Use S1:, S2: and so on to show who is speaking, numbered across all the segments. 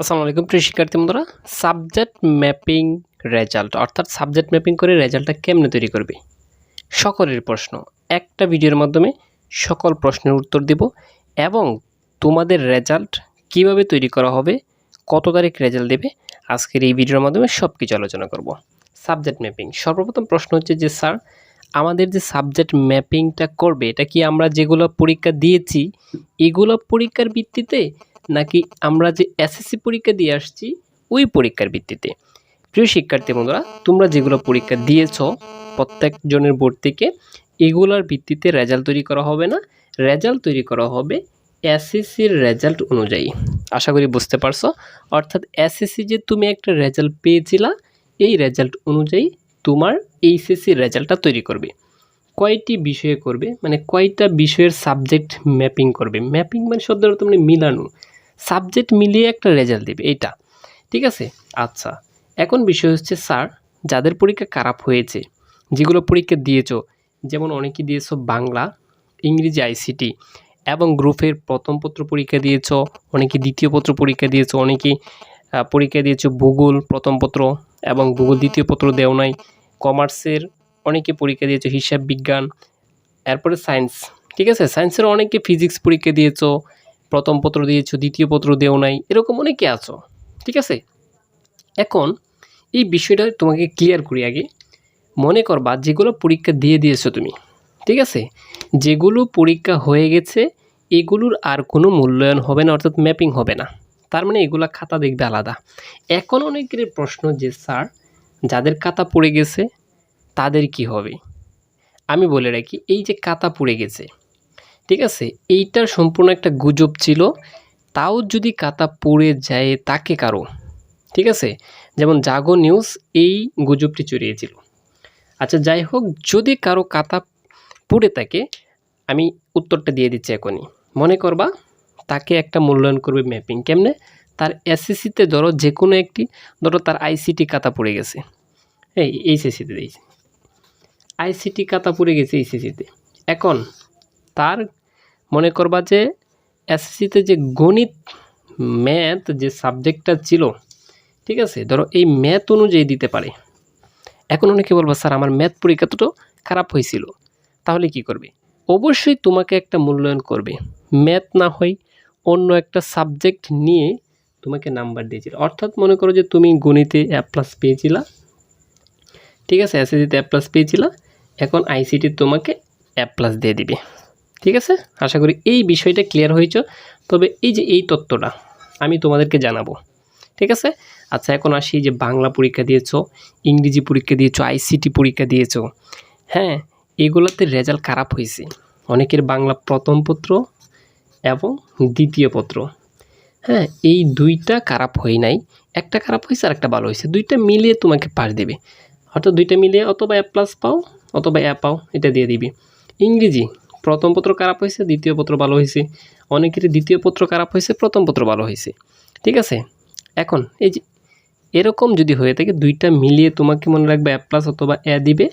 S1: আসসালামু আলাইকুম প্রিয় শিক্ষার্থী বন্ধুরা। সাবজেক্ট ম্যাপিং রেজাল্ট, অর্থাৎ সাবজেক্ট ম্যাপিং করে রেজাল্টটা কেমনে তৈরি করবে? সকলের প্রশ্ন। একটা ভিডিওর মাধ্যমে সকল প্রশ্নের উত্তর দেব এবং তোমাদের রেজাল্ট কীভাবে তৈরি করা হবে, কত তারিখ রেজাল্ট দেবে, আজকের এই ভিডিওর মাধ্যমে সব কিছু আলোচনা করব। Subject mapping. সর্বপ্রথম প্রশ্ন হচ্ছে যে, স্যার, আমাদের যে সাবজেক্ট ম্যাপিংটা করবে, এটা কি আমরা যেগুলো পরীক্ষা দিয়েছি, এগুলো পরীক্ষার ভিত্তিতে নাকি আমরা যে এসএসসি পরীক্ষা দিয়ে আসছি, ওই পরীক্ষার ভিত্তিতে? প্রিয় শিক্ষার্থী বন্ধুরা, তোমরা যেগুলো পরীক্ষা দিয়েছ, প্রত্যেকজনের বোর্ড থেকে, এগুলোর ভিত্তিতে রেজাল্ট তৈরি করা হবে না। রেজাল্ট তৈরি করা হবে এসএসসির রেজাল্ট অনুযায়ী। আশা করি বুঝতে পারছ? অর্থাৎ এসএসসি যে তুমি একটা রেজাল্ট পেয়েছিলা, এই রেজাল্ট অনুযায়ী তোমার এইচএসসির রেজাল্টটা তৈরি করবে। কয়টি বিষয়ে করবে? মানে কয়টা বিষয়ের সাবজেক্ট ম্যাপিং করবে? ম্যাপিং মানে শব্দ অর্থ মানে মিলানো। সাবজেক্ট মিলিয়ে একটা রেজাল্ট দেবে এটা ঠিক আছে? আচ্ছা এখন বিষয় হচ্ছে, স্যার, যাদের পরীক্ষা খারাপ হয়েছে, যেগুলো পরীক্ষা দিয়েছ, যেমন অনেকে দিয়েছ বাংলা, ইংরেজি আইসিটি এবং গ্রুপের প্রথম পত্র পরীক্ষা দিয়েছ, অনেকে দ্বিতীয় পত্র পরীক্ষা দিয়েছ, অনেকে পরীক্ষা দিয়েছ ভূগোল প্রথম পত্র এবং ভূগোল দ্বিতীয় পত্র দেও নাই, কমার্সের অনেকে পরীক্ষা দিয়েছ হিসাব বিজ্ঞান, এরপরে সায়েন্স। ঠিক আছে? সায়েন্সের অনেকে ফিজিক্স পরীক্ষা দিয়েছ প্রথম পত্র দিয়েছ, দ্বিতীয় পত্র দেও নাই, এরকম অনেকে আছো, ঠিক আছে? এখন এই বিষয়টা তোমাকে ক্লিয়ার করি আগে। মনে করবা যেগুলো পরীক্ষা দিয়ে দিয়েছ তুমি, ঠিক আছে? যেগুলো পরীক্ষা হয়ে গেছে, এগুলোর আর কোনো মূল্যায়ন হবে না, অর্থাৎ ম্যাপিং হবে না। তার মানে এগুলা খাতা দেখবে আলাদা। এখন অনেকের প্রশ্ন যে, স্যার, যাদের খাতা পড়ে গেছে, তাদের কি হবে? আমি বলে রাখি, এই যে কাতা পড়ে গেছে ঠিক আছে? এইটার সম্পূর্ণ একটা গুজব ছিল। তাও যদি কাতা পড়ে যায় তাকে কারও? ঠিক আছে? যেমন জাগো নিউজ এই গুজবটি চড়িয়েছিল। আচ্ছা যাই হোক, যদি কারও কাতা পড়ে থাকে, আমি উত্তরটা দিয়ে দিচ্ছি এখনই। মনে করবা, তাকে একটা মূল্যায়ন করবে ম্যাপিং। কেমনে? তার এসএসসিতে ধরো যে কোনো একটি, ধরো তার আইসিটি কাতা পড়ে গেছে। এই, এইচএসসিতে দিয়েছি। আইসিটি কাতা পড়ে গেছে এইচএসসিতে। এখন তার মনে করবা যে এসএসসিতে যে গণিত ম্যাথ যে সাবজেক্টটা ছিল, ঠিক আছে? ধরো এই ম্যাথ অনুযায়ী দিতে পারে। এখন অনেকে বলব, স্যার, আমার ম্যাথ পরীক্ষা তো খারাপ হয়েছিল। তাহলে কি করবে? অবশ্যই তোমাকে একটা মূল্যায়ন করবে। ম্যাথ না হয় অন্য একটা সাবজেক্ট নিয়ে তোমাকে নাম্বার দিয়েছিল। অর্থাৎ মনে করো যে তুমি গণিতে এ প্লাস পেয়েছিলা, ঠিক আছে? এসএসসিতে এ প্লাস পেয়েছিলা, এখন আইসিটি তোমাকে এ প্লাস দিয়ে দিবে। ঠিক আছে? আশা করি এই বিষয়টা ক্লিয়ার হয়েছ। তবে এই যে এই তত্ত্বটা আমি তোমাদেরকে জানাব। ঠিক আছে? আচ্ছা এখন আসি যে বাংলা পরীক্ষা দিয়েছ, ইংরেজি পরীক্ষা দিয়েছ আইসিটি পরীক্ষা দিয়েছ। হ্যাঁ এগুলোতে রেজাল্ট খারাপ হয়েছে। অনেকের বাংলা প্রথম পত্র এবং দ্বিতীয় পত্র। হ্যাঁ এই দুইটা খারাপ হয় নাই। একটা খারাপ হয়েছে আর একটা ভালো হয়েছে। দুইটা মিলিয়ে তোমাকে পাস দেবে। অর্থাৎ দুইটা মিলিয়ে অথবা এ প্লাস পাও, অথবা এ পাও, এটা দিয়ে দিবি। ইংরেজি প্রথম পত্র খারাপ হয়েছে, দ্বিতীয় পত্র ভালো হয়েছে। অনেকেরই দ্বিতীয় পত্র খারাপ হয়েছে, প্রথম পত্র ভালো হয়েছে। ঠিক আছে? এখন এই যে এরকম যদি হয়ে থাকে, দুইটা মিলিয়ে তোমাকে মনে রাখবে এ প্লাস অথবা এ দিবে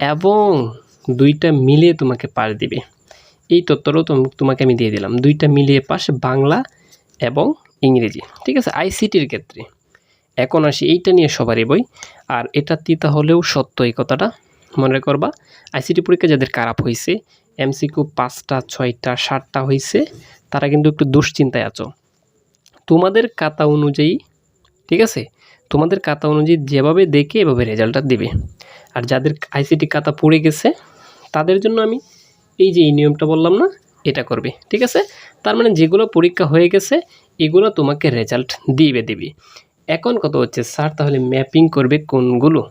S1: এবং দুইটা মিলিয়ে তোমাকে পাস দিবে। এই তত্ত্বটাও তোম- তোমাকে আমি দিয়ে দিলাম। দুইটা মিলিয়ে পাস বাংলা এবং ইংরেজি। ঠিক আছে? আইসিটির ক্ষেত্রে। এখন আসি, এইটা নিয়ে সবারই বই। আর এটা তিতা হলেও সত্য এই কথাটা মনে করবা। আইসিটি পরীক্ষা যাদের খারাপ হয়েছে এমসিকিউ পাঁচটা, ছয়টা, সাতটা হয়েছে তারা কিন্তু একটু দুশ্চিন্তায় আছো। তোমাদের কাতা অনুযায়ী, ঠিক আছে? তোমাদের কাতা অনুযায়ী যেভাবে দেখে এভাবে রেজাল্টটা দেবে। আর যাদের আইসিটি কাতা পড়ে গেছে, তাদের জন্য আমি এই যে এই নিয়মটা বললাম না, এটা করবে, ঠিক আছে? তার মানে যেগুলো পরীক্ষা হয়ে গেছে, এগুলো তোমাকে রেজাল্ট দিবে দিবে। এখন কত হচ্ছে, স্যার তাহলে ম্যাপিং করবে কোনগুলো?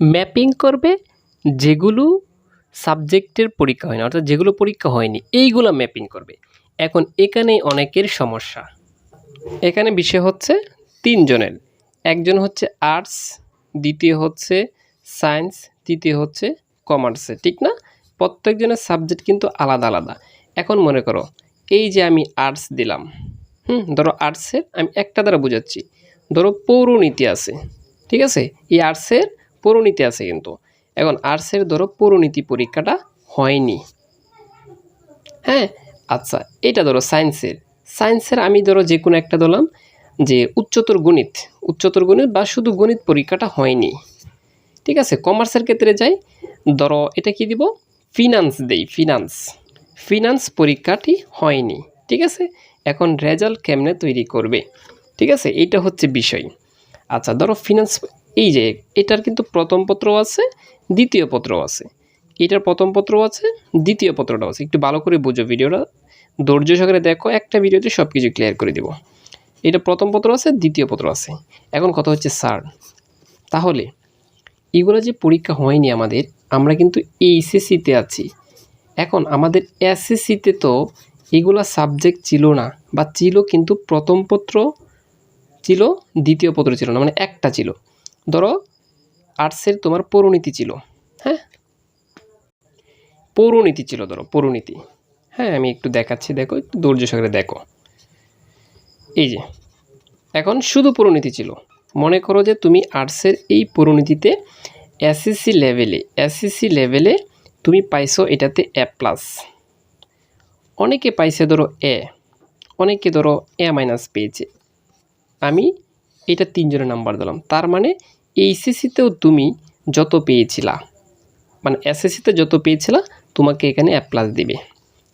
S1: ম্যাপিং করবে যেগুলো সাবজেক্টের পরীক্ষা হয় না অর্থাৎ যেগুলো পরীক্ষা হয়নি, এইগুলো ম্যাপিং করবে। এখন এখানেই অনেকের সমস্যা। এখানে বিষয় হচ্ছে তিনজনের। একজন হচ্ছে আর্টস, দ্বিতীয় হচ্ছে সায়েন্স, তৃতীয় হচ্ছে কমার্সে, ঠিক না? প্রত্যেকজনের সাবজেক্ট কিন্তু আলাদা আলাদা। এখন মনে করো, এই যে আমি আর্টস দিলাম, হুম, ধরো আর্টসের, আমি একটা দ্বারা বোঝাচ্ছি। ধরো পৌরনীতি আছে, ঠিক আছে? এই আর্টসের পৌরনীতি আছে কিন্তু। এখন আর্টসের ধরো পৌরনীতি পরীক্ষাটা হয়নি। হ্যাঁ? আচ্ছা এটা ধরো সায়েন্সের। সায়েন্সের আমি ধরো যে কোনো একটা দিলাম যে উচ্চতর গণিত। উচ্চতর গণিত বা শুধু গণিত পরীক্ষাটা হয়নি। ঠিক আছে? কমার্সের ক্ষেত্রে যাই, ধরো এটা কি দিব? ফিনান্স দেই, ফিনান্স। ফিনান্স পরীক্ষাটি হয়নি। ঠিক আছে? এখন রেজাল্ট কেমনে তৈরি করবে? ঠিক আছে? এইটা হচ্ছে বিষয়। আচ্ছা ধরো ফিনান্স, এই যে এটার কিন্তু প্রথম পত্র আছে দ্বিতীয় পত্র আছে। এটার প্রথম পত্র আছে, দ্বিতীয় পত্রটাও আছে। একটু ভালো করে বুঝো ভিডিওটা। ধৈর্য সহকারে দেখো, একটা ভিডিওতে সব কিছু ক্লিয়ার করে দিব। এটা প্রথম পত্র আছে, দ্বিতীয় পত্র আছে। এখন কথা হচ্ছে স্যার তাহলে, এগুলো যে পরীক্ষা হয়নি আমাদের, আমরা কিন্তু এইচএসসিতে আছি। এখন আমাদের এসএসসিতে তো এগুলা সাবজেক্ট ছিল না, বা ছিল কিন্তু প্রথম পত্র ছিল, দ্বিতীয় পত্র ছিল না মানে একটা ছিল। ধরো আর্টসের তোমার পৌরনীতি ছিল। হ্যাঁ? পৌরনীতি ছিল ধরো পৌরনীতি। হ্যাঁ আমি একটু দেখাচ্ছি দেখো একটু ধৈর্য সহকারে দেখো। এই যে এখন শুধু পৌরনীতি ছিল। মনে করো যে তুমি আর্টসের এই পৌরনীতিতে এসএসসি লেভেলে এসএসসি লেভেলে তুমি পাইছো এটাতে এ প্লাস অনেকে পাইছে ধরো এ অনেকে ধরো এ মাইনাস পেয়েছে। আমি এটা তিনজনের নাম্বার দিলাম। তার মানে এইচএসসিতেও তুমি যত পেয়েছিলা মানে এসএসসিতে যত পেয়েছিলা, তোমাকে এখানে এ প্লাস দিবে।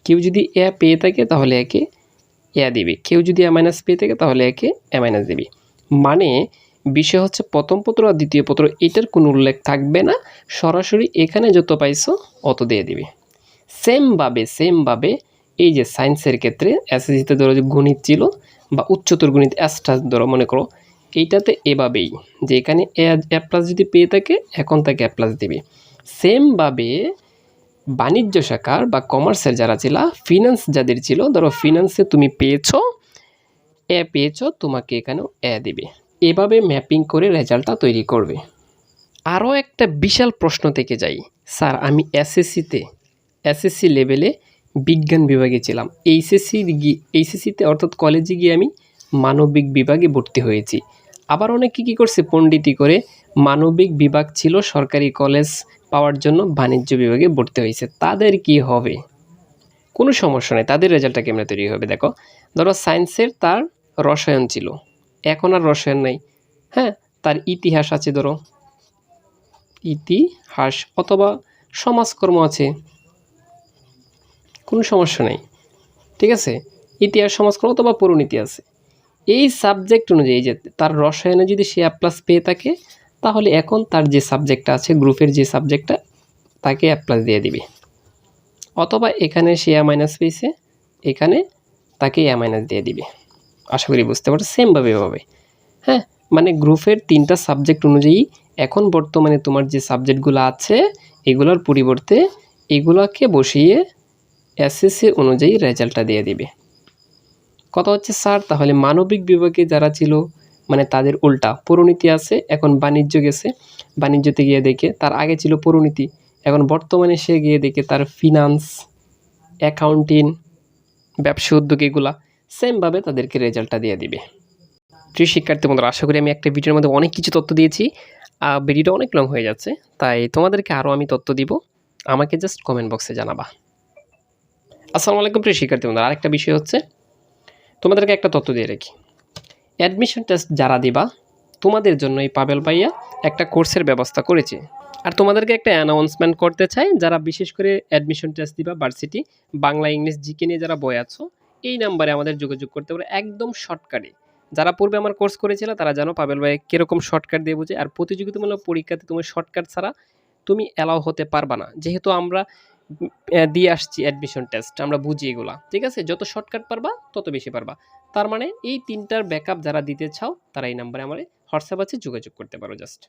S1: কেউ যদি এ পেয়ে থাকে, তাহলে একে এ দেবে। কেউ যদি এ মাইনাস পেয়ে থাকে, তাহলে একে এ মাইনাস দিবে। মানে বিষয় হচ্ছে, প্রথম পত্র আর দ্বিতীয় পত্র, এটার কোনো উল্লেখ থাকবে না। সরাসরি এখানে যত পাইছো, অত দিয়ে দিবে। সেমভাবে সেমভাবে এই যে সায়েন্সের ক্ষেত্রে, এসএসসিতে ধরো যে গণিত ছিল বা উচ্চতর গণিত অ্যাস্টা ধরো মনে করো এইটাতে এভাবেই যে এখানে এ এ প্লাস যদি পেয়ে থাকে, এখন তাকে এ প্লাস দিবে। সেমভাবে বাণিজ্য শাখার বা কমার্সের যারা ছিল ফিনান্স যাদের ছিল, ধরো ফিনান্সে তুমি পেয়েছ, এ পেয়েছ, তোমাকে এখানেও এ দিবে। এভাবে ম্যাপিং করে রেজাল্টটা তৈরি করবে। আরও একটা বিশাল প্রশ্ন থেকে যাই। স্যার, আমি এসএসসিতে এসএসসি লেভেলে বিজ্ঞান বিভাগে ছিলাম। এইচএসসি গিয়ে এইচএসসিতে অর্থাৎ কলেজে গিয়ে আমি মানবিক বিভাগে ভর্তি হয়েছি। আবার অনেকে কী করছে পণ্ডিতি করে মানবিক বিভাগ ছিল, সরকারি কলেজ পাওয়ার জন্য বাণিজ্য বিভাগে ভর্তি হয়েছে। তাদের কি হবে? কোনো সমস্যা নেই, তাদের রেজাল্টটা কেমনে তৈরি হবে দেখো। ধরো সায়েন্সের তার রসায়ন ছিল, এখন আর রসায়ন নাই। হ্যাঁ তার ইতিহাস আছে ধরো। ইতিহাস অথবা সমাজকর্ম আছে। কোনো সমস্যা নেই, ঠিক আছে? ইতিহাস, সমাজকর্ম অথবা পরিণীতি আছে। এই সাবজেক্ট অনুযায়ী যে তার রসায়নে যদি সে প্লাস পেয়ে থাকে, তাহলে এখন তার যে সাবজেক্টটা আছে গ্রুপের যে সাবজেক্টটা তাকে প্লাস দিয়ে দিবে। অথবা এখানে সে এ মাইনাস পেয়েছে, এখানে তাকে এ মাইনাস দিয়ে দিবে। আশা করি বুঝতে পারছ? সেমভাবে হবে। হ্যাঁ মানে গ্রুপের তিনটা সাবজেক্ট অনুযায়ী এখন বর্তমানে তোমার যে সাবজেক্টগুলো আছে, এগুলোর পরিবর্তে এগুলোকে বসিয়ে এসএসসি অনুযায়ী রেজাল্টটা দিয়ে দিবে। কথা হচ্ছে, স্যার, তাহলে মানবিক বিভাগে যারা ছিল মানে তাদের উল্টা। পরিণীতি আছে, এখন বাণিজ্য গেছে। বাণিজ্যতে গিয়ে দেখে, তার আগে ছিল পরিণীতি এখন বর্তমানে সে গিয়ে দেখে তার ফিনান্স অ্যাকাউন্টিং ব্যবসা উদ্যোগ এগুলা সেমভাবে তাদেরকে রেজাল্টটা দিয়ে দিবে। প্রিয় শিক্ষার্থী বন্ধুরা, আশা করি আমি একটা ভিডিওর মধ্যে অনেক কিছু তথ্য দিয়েছি। আর ভিডিওটা অনেক লং হয়ে যাচ্ছে, তাই তোমাদেরকে আরও আমি তথ্য দিব। আমাকে জাস্ট কমেন্ট বক্সে জানাবা। আসসালামু আলাইকুম প্রিয় শিক্ষার্থী বন্ধুরা, আরেকটা বিষয় হচ্ছে তোমাদেরকে একটা তথ্য দিয়ে রাখি। অ্যাডমিশন টেস্ট যারা দিবা, তোমাদের জন্য এই পাবেল ভাইয়া একটা কোর্সের ব্যবস্থা করেছে। আর তোমাদেরকে একটা অ্যানাউন্সমেন্ট করতে চাই, যারা বিশেষ করে অ্যাডমিশন টেস্ট দিবা ভার্সিটি বাংলা, ইংলিশ জিকে নিয়ে যারা বই আছো, এই নাম্বারে আমাদের যোগাযোগ করতে পারো একদম শর্টকাটে যারা পূর্বে আমার কোর্স করেছিল, তারা জানো পাবেল ভাই কীরকম শর্টকাট দিয়ে বোঝে। আর প্রতিযোগিতামূলক পরীক্ষাতে তুমি শর্টকাট ছাড়া তুমি অ্যালাউ হতে পারবা না। যেহেতু আমরা দিয়ে আসছি অ্যাডমিশন টেস্ট আমরা বুঝি এগুলা। ঠিক আছে? যত শর্টকাট পারবা, তত বেশি পারবা। তার মানে এই তিনটার ব্যাকআপ যারা দিতে চাও, তারা এই নাম্বারে আমার হোয়াটসঅ্যাপ আছে, যোগাযোগ করতে পারো জাস্ট